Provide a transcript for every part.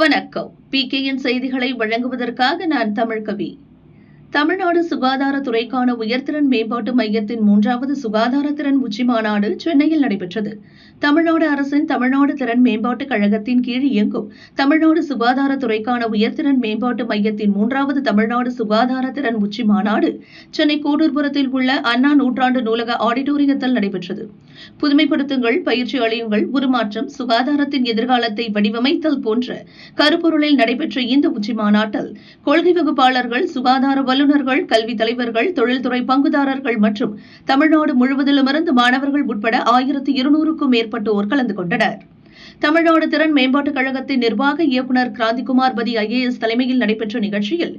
வணக்கம். என் செய்திகளை வழங்குவதற்காக நான் தமிழ்கவி தமிழ்நாடு சுகாதாரத்துறைக்கான உயர்திறன் மேம்பாட்டு மையத்தின் மூன்றாவது சுகாதாரத்திறன் உச்சி மாநாடு சென்னையில் நடைபெற்றது. தமிழ்நாடு அரசின் தமிழ்நாடு திறன் மேம்பாட்டுக் கழகத்தின் கீழ் இயங்கும் தமிழ்நாடு சுகாதாரத்துறைக்கான உயர்திறன் மேம்பாட்டு மையத்தின் மூன்றாவது தமிழ்நாடு சுகாதாரத்திறன் உச்சி மாநாடு சென்னை கோடூர்புரத்தில் உள்ள அண்ணா நூற்றாண்டு நூலக ஆடிட்டோரியத்தில் நடைபெற்றது. புதுமைப்படுத்துங்கள் பயிற்சி அளியுங்கள் உருமாற்றம் சுகாதாரத்தின் எதிர்காலத்தை வடிவமைத்தல் போன்ற கருப்பொருளில் நடைபெற்ற இந்த உச்சி மாநாட்டில் கொள்கை வகுப்பாளர்கள் சுகாதார வல்லுநர்கள் கல்வி தலைவர்கள் தொழில்துறை பங்குதாரர்கள் மற்றும் தமிழ்நாடு முழுவதிலுமிருந்து மாணவர்கள் உட்பட ஆயிரத்தி இருநூறுக்கும் மேற்பட்டோர் கலந்து கொண்டனர். தமிழ்நாடு திறன் மேம்பாட்டுக் கழகத்தின் நிர்வாக இயக்குநர் கிராந்திகுமார் பதி ஐஏஎஸ் தலைமையில் நடைபெற்ற நிகழ்ச்சியில்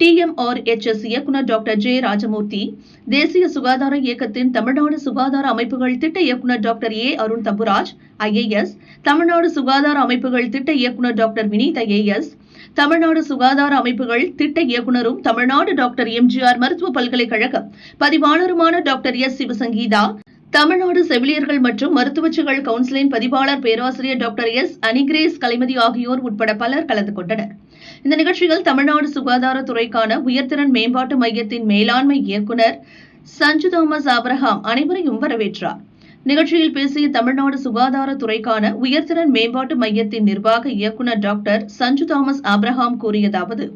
டிஎம்ஆர்எச்எஸ் இயக்குநர் டாக்டர் ஜே ராஜமூர்த்தி தேசிய சுகாதார இயக்கத்தின் தமிழ்நாடு சுகாதார அமைப்புகள் திட்ட இயக்குநர் doctor A Arun Thamburaj IAS Tamil Nadu சுகாதார அமைப்புகள் திட்ட இயக்குநர் டாக்டர் வினீத் ஐஏஎஸ் தமிழ்நாடு சுகாதார அமைப்புகள் திட்ட இயக்குனரும் தமிழ்நாடு டாக்டர் எம்ஜிஆர் மருத்துவ பல்கலைக்கழக பதிவாளருமான டாக்டர் எஸ் சிவசங்கீதா தமிழ்நாடு செவிலியர்கள் மற்றும் மருத்துவச்சிகள் கவுன்சிலின் பதிவாளர் பேராசிரியர் டாக்டர் எஸ். அனிகிரேஸ் கலைமதி ஆகியோர் உட்பட பலர் கலந்து கொண்டனர். இந்த நிகழ்ச்சியில் தமிழ்நாடு சுகாதாரத்துறைக்கான உயர்திறன் மேம்பாட்டு மையத்தின் மேலாண்மை இயக்குனர் சஞ்சு தாமஸ் ஆப்ரஹாம் அனைவரையும் வரவேற்றார். நிகழ்ச்சியில் பேசிய தமிழ்நாடு சுகாதாரத்துறைக்கான உயர்திறன் மேம்பாட்டு மையத்தின் நிர்வாக இயக்குனர் டாக்டர் சஞ்சு தாமஸ் ஆப்ரஹாம் கூறியதாவது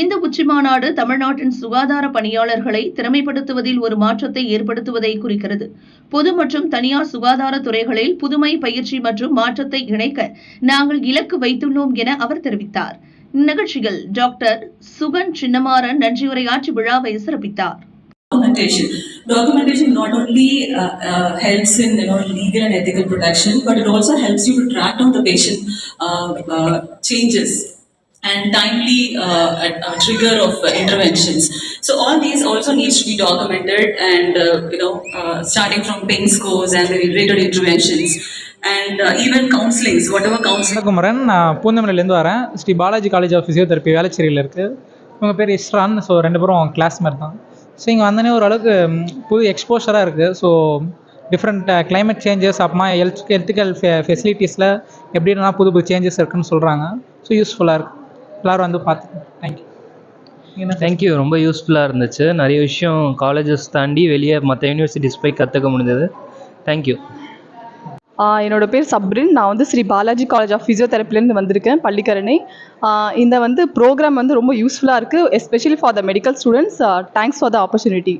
இந்த உச்சிமாநாடு தமிழ்நாட்டின் சுகாதார பணியாளர்களை திறமைப்படுத்துவதில் ஒரு மாற்றத்தை ஏற்படுத்துவதை குறிக்கிறது. பொது மற்றும் தனியார் சுகாதார துறைகளில் புதுமை பயிற்சி மற்றும் மாற்றத்தை இணைக்க நாங்கள் இலக்கு வைத்துள்ளோம் என அவர் தெரிவித்தார். இந்நிகழ்ச்சியில் டாக்டர் சுகன் சின்னமாறன் நன்றியுரையாற்றி விழாவை சிறப்பித்தார். Documentation. Documentation not only uh, uh, helps in you know legal and ethical protection, but it also helps you to track down the patient uh, uh, changes. And timely uh, uh, trigger of uh, interventions. So all these also needs to be documented and uh, you know uh, starting from pain scores and the related interventions. And uh, Kumaran நான் பூந்தமல்லிலேருந்து வரேன். Sri Balaji college of physiotherapy வேளச்சேரியில் இருக்குது உங்கள் பேர் இஸ்ரான் so ரெண்டு பேரும் classmate தான். So இங்கே வந்தோடனே ஓரளவுக்கு புது எக்ஸ்போஷராக இருக்குது ஸோ டிஃப்ரெண்ட் கிளைமேட் சேஞ்சஸ் அப்புறமா ஹெல்த் ஹெல்த்துக்கல் ஃபெ ஃபெசிலிட்டிஸில் எப்படின்னா புது புது சேஞ்சஸ் இருக்குன்னு சொல்கிறாங்க ஸோ யூஸ்ஃபுல்லாக இருக்குது எல்லோரும் வந்து பார்த்து தேங்க்யூ தேங்க்யூ ரொம்ப யூஸ்ஃபுல்லாக இருந்துச்சு. நிறைய விஷயம் காலேஜஸ் தாண்டி வெளியே மற்ற யூனிவர்சிட்டிஸ் போய் கற்றுக்க முடிஞ்சது. தேங்க்யூ என்னோட பேர் சப்ரின் நான் வந்து ஸ்ரீ பாலாஜி காலேஜ் ஆஃப் ஃபிசியோதெரப்பிலேருந்து வந்திருக்கேன் பள்ளிக்கரணை. இந்த வந்து ப்ரோக்ராம் வந்து ரொம்ப யூஸ்ஃபுல்லாக இருக்குது especially for the medical students thanks for the opportunity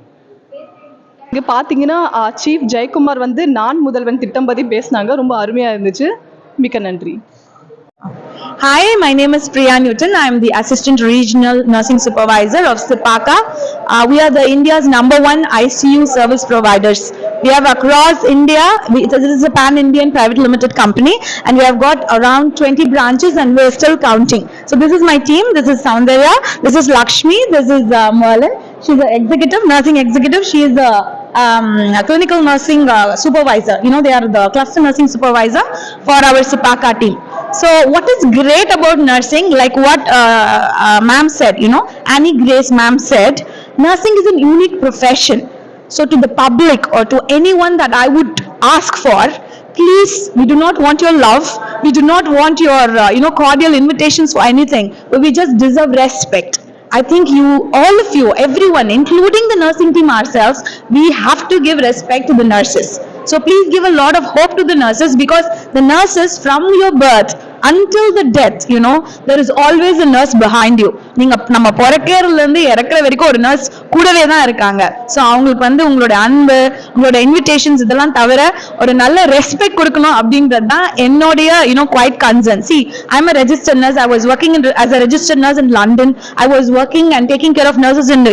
இங்கே பார்த்தீங்கன்னா சீஃப் ஜெயக்குமார் வந்து நான் முதல்வன் திட்டம் பற்றி பேசினாங்க. ரொம்ப அருமையாக இருந்துச்சு. மிக்க நன்றி. Hi, my name is Priya Newton. I am the Assistant Regional Nursing Supervisor of Sipaka. Uh, we are the India's number one ICU service providers. We have across India, we, this is a pan-Indian private limited company and we have got around 20 branches and we're still counting. So this is my team. This is Soundarya. This is Lakshmi. This is uh, Merlin. She's the executive, nursing executive. She is the um, clinical nursing uh, supervisor. You know, they are the cluster nursing supervisor for our Sipaka team. So, what is great about nursing, like what uh, uh, ma'am said, you know, Annie Grace ma'am said, nursing is a unique profession. So, to the public or to anyone that I would ask for, please, we do not want your love, we do not want your, uh, you know, cordial invitations for anything, but we just deserve respect. I think you, all of you, everyone, including the nursing team ourselves, we have to give respect to the nurses. So please give a lot of hope to the nurses because the nurses from your birth until the death, you know, there is always a nurse behind you. நீங்க நம்ம பிறக்கிறதுல இருந்து இறக்குற வரைக்கும் ஒரு nurse கூடவே தான் இருக்காங்க so அவங்களுக்கு வந்து உங்களோட அன்பு உங்களோட இன்விடேஷன்ஸ் இதெல்லாம் தவிர ஒரு நல்ல ரெஸ்பெக்ட் கொடுக்கணும் அப்படின்றது தான் என்னுடைய you know quite concern see I a register nurse I was working in as a register nurse in London I was working and taking care of nurses in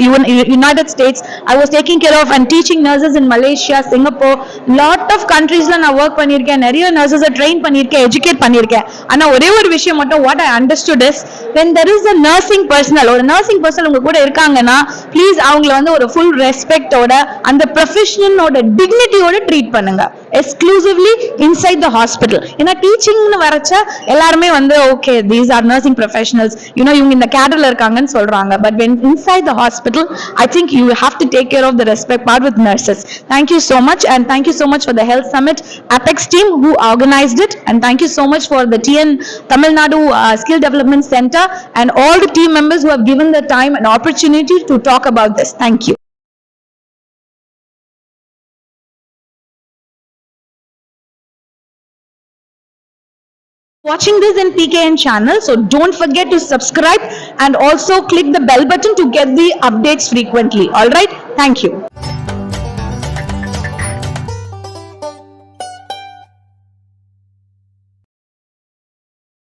United States I was taking care of and teaching nurses in Malaysia Singapore lot of கண்ட்ரீஸ்ல நான் work பண்ணியிருக்கேன் நிறைய நர்சஸை train பண்ணியிருக்கேன் educate பண்ணியிருக்கேன் ஆனால் ஒரே ஒரு விஷயம் மட்டும் what I understood is when there is a nursing personnel ஒரு நர்சிங் பர்சனல் உங்க கூட இருக்காங்கன்னா ப்ளீஸ் அவங்கள வந்து ஒரு ஃபுல் ரெஸ்பெக்டோட அந்த ப்ரொஃபஷனோட டிக்னிட்டியோட ட்ரீட் பண்ணுங்க. exclusively inside the hospital. ஏன்னா டீச்சிங்னு வரச்ச எல்லாருமே வந்து okay these are nursing professionals you know இவங்க இந்த கேடர்ல இருக்காங்கன்னு சொல்றாங்க but when inside the hospital I think you have to take care of the respect part with nurses thank you so much and thank you so much for the health summit apex team who organized it and thank you so much for the tn tamil nadu uh, skill development center and all the team members who have given the time and opportunity to talk about this thank you Watching this in pkn channel so don't forget to subscribe and also click the bell button to get the updates frequently. All right? Thank you